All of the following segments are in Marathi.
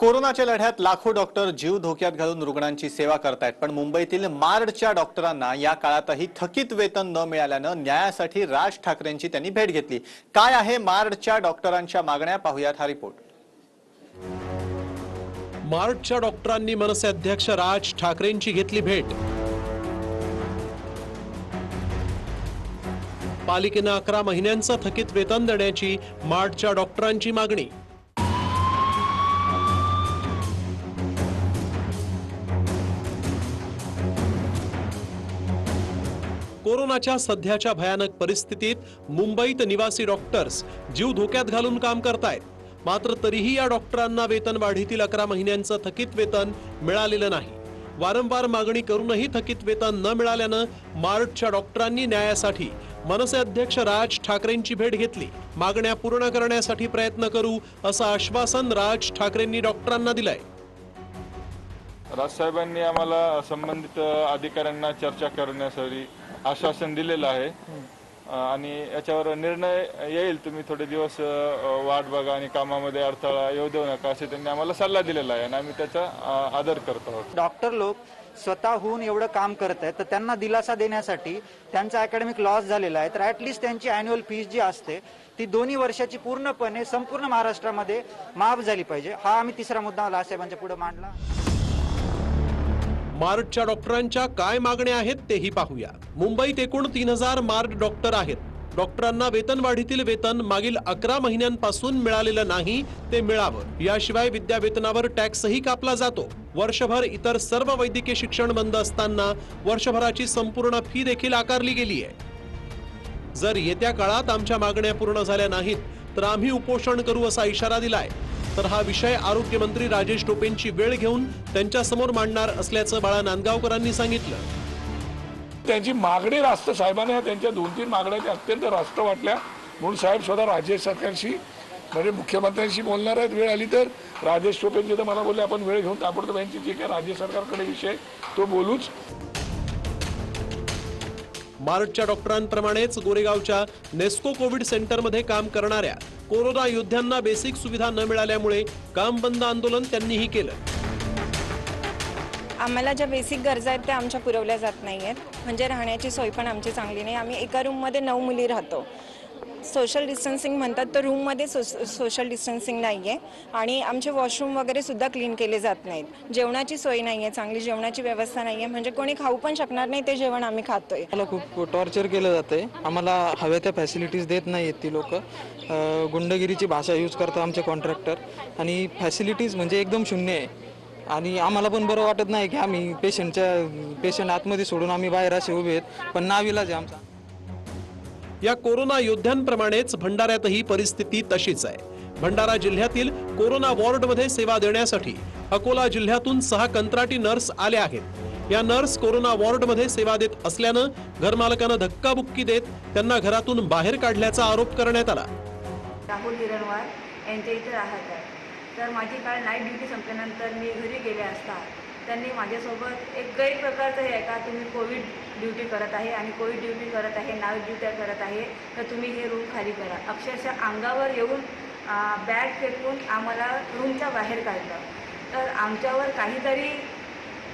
कोरोनाच्या लढ्यात लाखो डॉक्टर जीव धोक्यात घालून रुग्णांची सेवा करतायत पण मुंबईतील मार्डच्या डॉक्टरांना या काळातही थकीत वेतन न मिळाल्यानं न्यायासाठी राज ठाकरेंची त्यांनी भेट घेतली. काय आहे मार्डच्या डॉक्टरांच्या मागण्या? पाहुयात हा रिपोर्ट. मार्टच्या डॉक्टरांनी मनसे अध्यक्ष राज ठाकरेंची घेतली भेट. पालिकेनं अकरा महिन्यांचं थकीत वेतन देण्याची मार्डच्या डॉक्टरांची मागणी. कोरोनाच्या सध्याच्या भयानक परिस्थितीत मुंबईत निवासी डॉक्टर्स जीव धोक्यात घालून काम करतायत. मात्र तरीही या डॉक्टरांना वेतन वाढीतील अकरा महिन्यांचं थकीत वेतन मिळालेलं नाही. वारंवार मागणी करूनही थकीत वेतन न मिळाल्यानं मार्टच्या डॉक्टरांनी न्यायासाठी मनसे अध्यक्ष राज ठाकरेंची भेट घेतली. मागण्या पूर्ण करण्यासाठी प्रयत्न करू असं आश्वासन राज ठाकरेंनी डॉक्टरांना दिलंय. राजसाहेबांनी आम्हाला संबंधित अधिकाऱ्यांना चर्चा करण्यासाठी आश्वासन दिलेलं आहे. आणि याच्यावर निर्णय येईल. तुम्ही थोडे दिवस वाट बघा आणि कामामध्ये अडथळा येऊ देऊ नका असे त्यांनी आम्हाला सल्ला दिलेला आहे. आणि आम्ही त्याचा आदर करतो आहोत. डॉक्टर लोक स्वतःहून एवढं काम करत आहेत तर त्यांना दिलासा देण्यासाठी त्यांचा अकॅडमिक लॉस झालेला आहे. तर ॲटलिस्ट त्यांची अॅन्युअल फीस जी असते ती दोन्ही वर्षाची पूर्णपणे संपूर्ण महाराष्ट्रामध्ये माफ झाली पाहिजे. हा आम्ही तिसरा मुद्दा लासाहेबांच्या पुढे मांडला. मार्टच्या डॉक्टरांच्या काय मागण्या आहेत तेही पाहूया मुंबईत एकूण तीन हजार मार्ट डॉक्टर आहेत. डॉक्टरांना वेतनवाढीतील वेतन मागील अकरा महिन्यांपासून मिळालेलं नाही ते मिळावं. याशिवाय विद्यावेतनावर टॅक्सही कापला जातो. वर्षभर इतर सर्व वैद्यकीय शिक्षण बंद असताना वर्षभराची संपूर्ण फी देखील आकारली गेली आहे. जर येत्या काळात आमच्या मागण्या पूर्ण झाल्या नाहीत तर आम्ही उपोषण करू असा इशारा दिलाय. तर हा विषय आरोग्यमंत्री राजेश टोपेंची वेळ घेऊन त्यांच्यासमोर मांडणार असल्याचं बाळा नांदगावकरांनी सांगितलं. त्यांची मागणी राष्ट्र साहेबांना त्यांच्या दोन तीन मागण्या त्या अत्यंत राष्ट्र वाटल्या. म्हणून साहेब स्वतः राजेश सरकारशी म्हणजे मुख्यमंत्र्यांशी बोलणार आहेत वेळ आली तर. राजेश टोपेंचे तर मला बोलले आपण वेळ घेऊन ताबडतोब यांची जे काही राज्य सरकारकडे विषय तो बोलूच. मार्टच्या डॉक्टरांप्रमाणेच गोरेगावच्या नेस्को कोविड सेंटरमध्ये काम करणाऱ्या कोरोना योद्ध्यांना बेसिक सुविधा न मिळाल्यामुळे काम बंद आंदोलन त्यांनीही केलं. आम्हाला ज्या बेसिक गरजा आहेत त्या आमच्या पुरवल्या जात नाही आहेत म्हणजे राहण्याची सोय पण आमची चांगली नाही. आम्ही एका रूममध्ये नऊ मुली राहतो. सोशल डिस्टन्सिंग म्हणतात तर रूममध्ये सो सोशल डिस्टन्सिंग नाही आहे आणि आमचे वॉशरूम वगैरे सुद्धा क्लीन केले जात नाहीत. जेवणाची सोय नाही आहे चांगली जेवणाची व्यवस्था नाही आहे म्हणजे कोणी खाऊ पण शकणार नाही ते जेवण आम्ही खातोय. आम्हाला खूप टॉर्चर केलं जातंय. आम्हाला हव्या त्या फॅसिलिटीज देत नाही आहेत ती लोक. गुंडगिरीची भाषा यूज करतात आमचे कॉन्ट्रॅक्टर आणि फॅसिलिटीज म्हणजे एकदम शून्य आहे. आणि आम्हाला पण बरं वाटत नाही की आम्ही पेशंटच्या पेशंट आतमध्ये सोडून आम्ही बाहेर असे उभे आहेत. पण नाविलाज आहे आमचा. या कोरोना योद्ध्यांप्रमाणेच भंडाऱ्यातही परिस्थिती तशीच आहे. भंडारा जिल्ह्यातील कोरोना वॉर्डमध्ये सेवा देण्यासाठी अकोला जिल्ह्यातून सहा कंत्राटी नर्स आल्या आहेत. या नर्स कोरोना वॉर्डमध्ये सेवा देत असल्यानं घरमालकानं धक्काबुक्की देत त्यांना घरातून बाहेर काढल्याचा आरोप करण्यात आला. राहुल हिरणवार यांच्या इथे राहत आहे. तर माझी काल नाईट ड्युटी संपल्यानंतर मी घरी गेले असता त्यांनी माझ्यासोबत एक गैरप्रकारचं हे आहे का तुम्ही कोविड ड्युटी करत आहे आणि कोविड ड्युटी करत आहे नाईट ड्युट्या करत आहे तर तुम्ही हे रूम खाली करा. अक्षरशः अंगावर येऊन बॅग फेकून आम्हाला रूमच्या बाहेर काढलं. तर आमच्यावर काहीतरी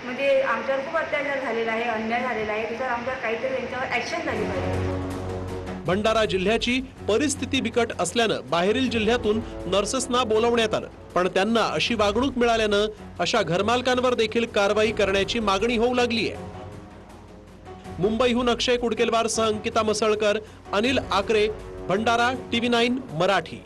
म्हणजे आमच्यावर खूप अत्याचार झालेला आहे अन्याय झालेला आहे त्याच्यावर आमच्यावर काहीतरी त्यांच्यावर ॲक्शन झाली पाहिजे. भंडारा जिल्ह्याची परिस्थिती बिकट असल्यानं बाहेरील जिल्ह्यातून नर्सेसना बोलवण्यात आलं. पण त्यांना अशी वागणूक मिळाल्यानं अशा घरमालकांवर देखील कारवाई करण्याची मागणी होऊ लागली आहे मुंबईहून अक्षय कुडकेलवारसह अंकिता मसळकर अनिल आकरे भंडारा टीव्ही नाईन मराठी.